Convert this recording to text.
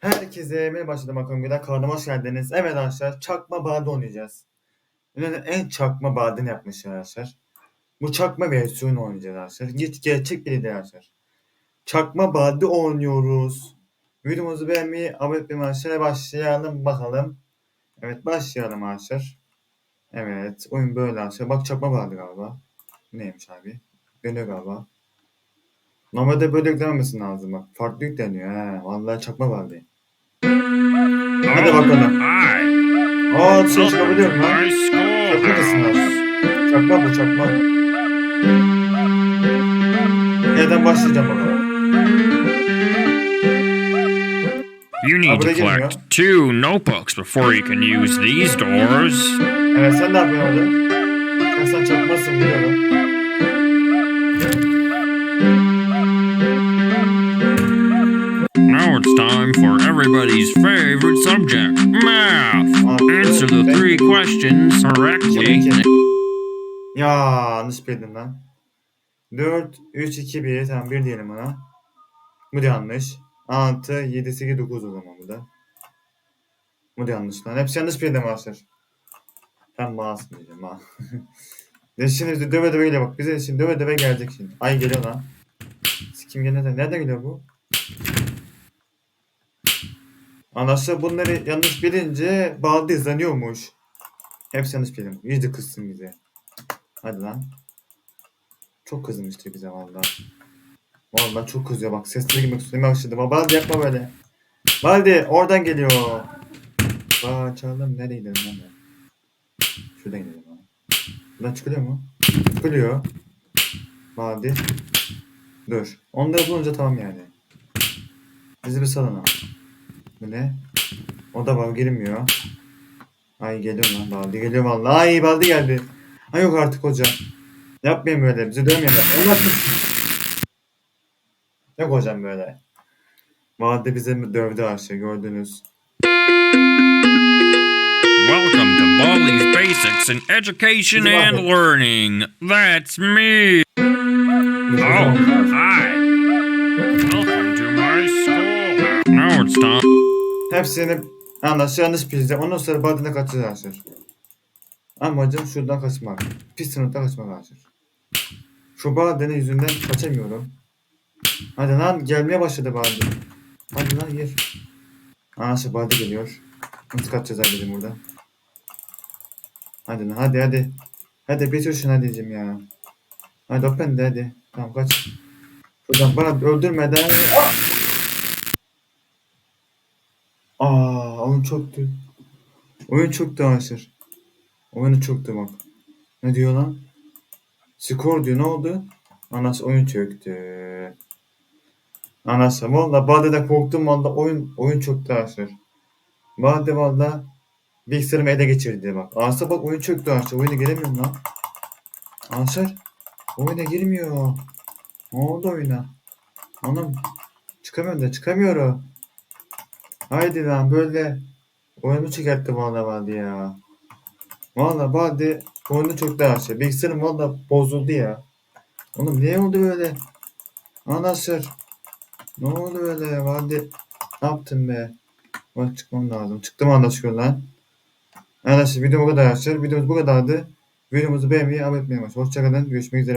Herkese merhaba başladım bakalım bir kanalıma hoş geldiniz. Evet arkadaşlar çakma bade oynayacağız. Dünyanın en çakma badeni yapmışlar arkadaşlar. Bu çakma versiyonu oynayacağız arkadaşlar. Git gerçek biri değil arkadaşlar. Çakma bade oynuyoruz. Videomuzu beğenmeyi, abone olmayı arkadaşlar başlayalım bakalım. Evet başlayalım arkadaşlar. Evet oyun böyle arkadaşlar. Bak çakma bade galiba. Neymiş abi? Dönüyor galiba. Normalde böyle yüklememesi lazım bak. Farklı yükleniyor he. Vallahi çakma bade. Hadi bakalım. Aa dışarı çıkabiliyorum lan. Çakma mısın lan? Çakma bu çakma. Nereden başlayacağım bakalım. You need to collect two notebooks before you can use these doors. Evet sen ne yapıyorsun orada? Sen çakmasın biliyorum. Now it's time for everybody's favorite subject, math. Answer the three questions correctly. Ya yanlış bildin lan. 4, 3, 2, 1. Tamam 1 diyelim ona. Bu da yanlış. 6, 7, 8, 9 o zaman bu da. Bu da yanlış lan. Hepsi yanlış bildim arkadaşlar. Ben mouse diyeceğim ha. Biz şimdi döve döve geliyor bak. Bize şimdi döve döve gelecek şimdi. Ay geliyor lan. Kim? Nereden, nereden geliyor bu? Anlaşılan bunları yanlış bilince bağlı izleniyormuş. Hepsi yanlış bildim. İyice kızsın bize. Hadi lan. Çok kızmıştı bize valla. Valla çok kızıyor bak. Sesleri girmek üstüne başladı. Baldi yapma böyle. Baldi oradan geliyor. Bakalım nereye gidelim lan ben? Şuradan gidelim ha. Buradan çıkılıyor mu? Çıkılıyor. Baldi. Dur. Onları bulunca tamam yani. Bizi bir salın ha. Bu ne? O da bal girmiyor. Ay geliyor lan Baldi geliyor vallahi. Ay Baldi geldi. Ay yok artık hoca. Yapmayın böyle. Bizi dövmeyin. Yok hocam böyle. Vade bize mi dövdü her şey gördünüz. Welcome to Baldi's Basics in Education and. Learning. That's me. Oh, hi. My Hepsini anlaş yanlış bileceğim. Ondan sonra badine kaçacağız arkadaşlar. Amacım şuradan kaçmak. Pis sınıftan kaçmak arkadaşlar. Şu badene yüzünden kaçamıyorum. Hadi lan gelmeye başladı badi. Hadi lan gir. Anası badi geliyor. Nasıl kaçacağız bizim burada? Hadi lan hadi hadi. Hadi bitir şunu hadi diyeceğim ya. Hadi open de hadi. Tamam kaç. Şuradan bana öldürmeden. Ah! Aa, oyun çöktü. Oyun çöktü arkadaşlar. Oyunu çöktü bak. Ne diyor lan? Skor diyor ne oldu? Anası oyun çöktü. Anası valla Bade'de korktum valla oyun oyun çöktü arkadaşlar. Bade valla bilgisayarımı ele geçirdi bak. Asa bak oyun çöktü arkadaşlar. Oyuna giremiyorum lan. Arkadaşlar oyuna girmiyor. Ne oldu oyuna? Anam çıkamıyorum da çıkamıyorum. Haydi lan böyle oyunu çökertti valla Bade ya. Valla Bade oyunu çöktü arkadaşlar. Bilgisayarım valla bozuldu ya. Oğlum ne oldu böyle? Anasır. Ne oldu böyle ya? Hadi. Ne yaptın be? Bak çıkmam lazım. Çıktım anlaşılıyor lan. Arkadaşlar video bu kadar arkadaşlar. Videomuz bu kadardı. Videomuzu beğenmeyi, abone olmayı unutmayın. Hoşçakalın. Görüşmek üzere.